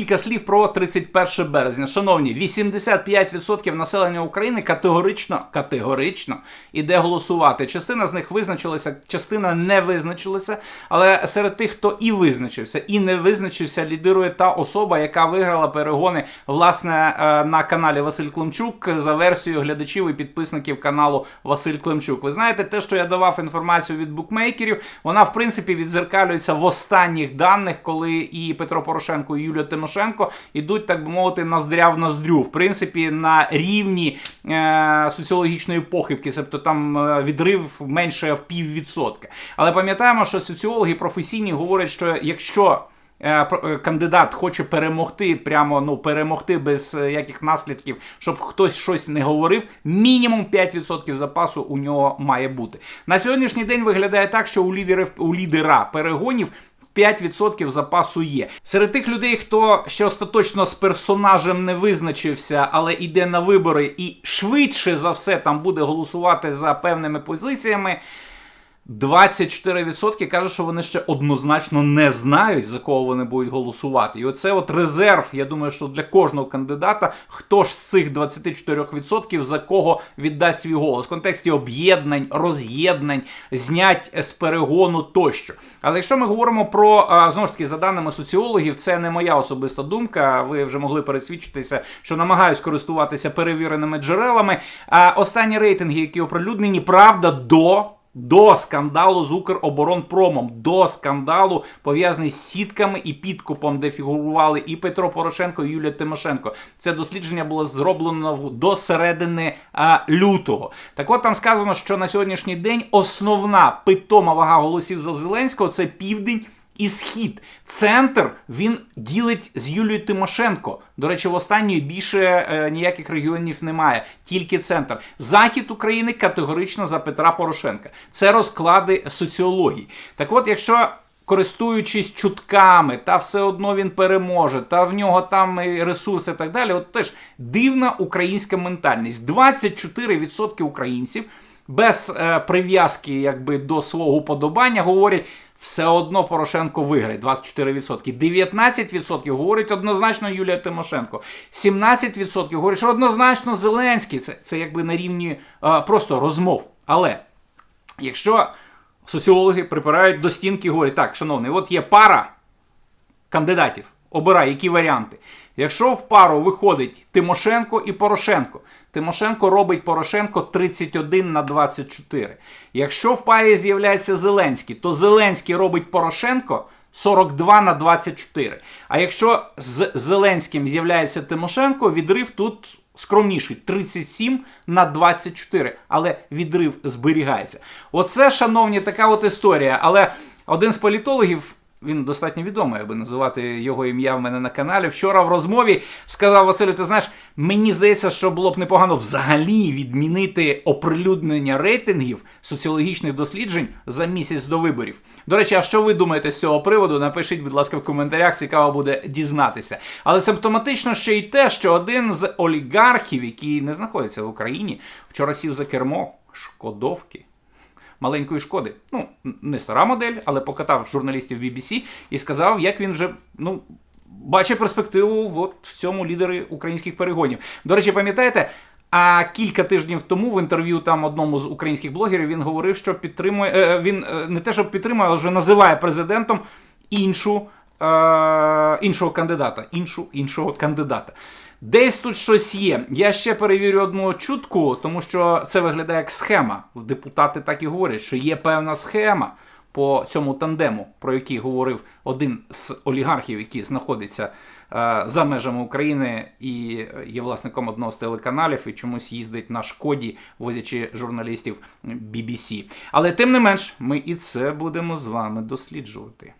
кілька слів про 31 березня. Шановні, 85% населення України категорично категорично іде голосувати. Частина з них визначилася, частина не визначилася. Але серед тих, хто і визначився, і не визначився, лідирує та особа, яка виграла перегони власне е, на каналі Василь Климчук за версією глядачів і підписників каналу Василь Климчук. Ви знаєте, те, що я давав інформацію від букмекерів, вона в принципі відзеркалюється в останніх даних, коли і Петро Порошенко, і Юлія Тимошенко ідуть, так би мовити, ноздря в ноздрю. В принципі, на рівні е, соціологічної похибки, тобто там е, відрив менше піввідсотка. Але пам'ятаємо, що соціологи професійні говорять, що якщо е, е, кандидат хоче перемогти, прямо ну перемогти без яких наслідків, щоб хтось щось не говорив, мінімум 5% запасу у нього має бути. На сьогоднішній день виглядає так, що у лідерів у лідера перегонів. 5% запасу є. Серед тих людей, хто ще остаточно з персонажем не визначився, але йде на вибори і швидше за все там буде голосувати за певними позиціями. 24% кажуть, що вони ще однозначно не знають, за кого вони будуть голосувати. І оце от резерв, я думаю, що для кожного кандидата, хто ж з цих 24% за кого віддасть свій голос в контексті об'єднань, роз'єднань, знять з перегону тощо. Але якщо ми говоримо про знову ж таки за даними соціологів, це не моя особиста думка. Ви вже могли пересвідчитися, що намагаюсь користуватися перевіреними джерелами. А останні рейтинги, які оприлюднені, правда, до. До скандалу з Укроборонпромом, до скандалу пов'язаний з сітками і підкупом, де фігурували і Петро Порошенко, і Юлія Тимошенко. Це дослідження було зроблено до середини а, лютого. Так от там сказано, що на сьогоднішній день основна питома вага голосів за Зеленського це південь і схід. Центр він ділить з Юлією Тимошенко. До речі, в останньої більше е, ніяких регіонів немає, тільки центр. Захід України категорично за Петра Порошенка. Це розклади соціології. Так от, якщо. Користуючись чутками, та все одно він переможе, та в нього там ресурси і так далі. От теж дивна українська ментальність. 24% українців без е, прив'язки якби до свого подобання говорять. Все одно Порошенко виграє 24%. 19% говорить однозначно Юлія Тимошенко. 17% говорять, що однозначно Зеленський. Це, це якби на рівні е, просто розмов. Але якщо соціологи припирають до стінки і говорять, так, шановний, от є пара кандидатів. Обирай, які варіанти. Якщо в пару виходить Тимошенко і Порошенко, Тимошенко робить Порошенко 31 на 24. Якщо в парі з'являється Зеленський, то Зеленський робить Порошенко 42 на 24. А якщо з Зеленським з'являється Тимошенко, відрив тут скромніший 37 на 24. Але відрив зберігається. Оце, шановні, така от історія. Але один з політологів. Він достатньо відомий, аби називати його ім'я в мене на каналі. Вчора в розмові сказав Василю, ти знаєш, мені здається, що було б непогано взагалі відмінити оприлюднення рейтингів соціологічних досліджень за місяць до виборів. До речі, а що ви думаєте з цього приводу? Напишіть, будь ласка, в коментарях, цікаво буде дізнатися. Але симптоматично ще й те, що один з олігархів, який не знаходиться в Україні, вчора сів за кермо шкодовки маленької шкоди. Ну, не стара модель, але покатав журналістів BBC і сказав, як він вже ну, бачить перспективу от в цьому лідері українських перегонів. До речі, пам'ятаєте? А кілька тижнів тому в інтерв'ю там одному з українських блогерів він говорив, що підтримує е, він е, не те, що підтримує, а вже називає президентом іншу, е, іншого кандидата. Іншу, іншого кандидата. Десь тут щось є. Я ще перевірю одну чутку, тому що це виглядає як схема. Депутати так і говорять, що є певна схема по цьому тандему, про який говорив один з олігархів, який знаходиться е, за межами України і є власником одного з телеканалів, і чомусь їздить на шкоді, возячи журналістів BBC. Але тим не менш, ми і це будемо з вами досліджувати.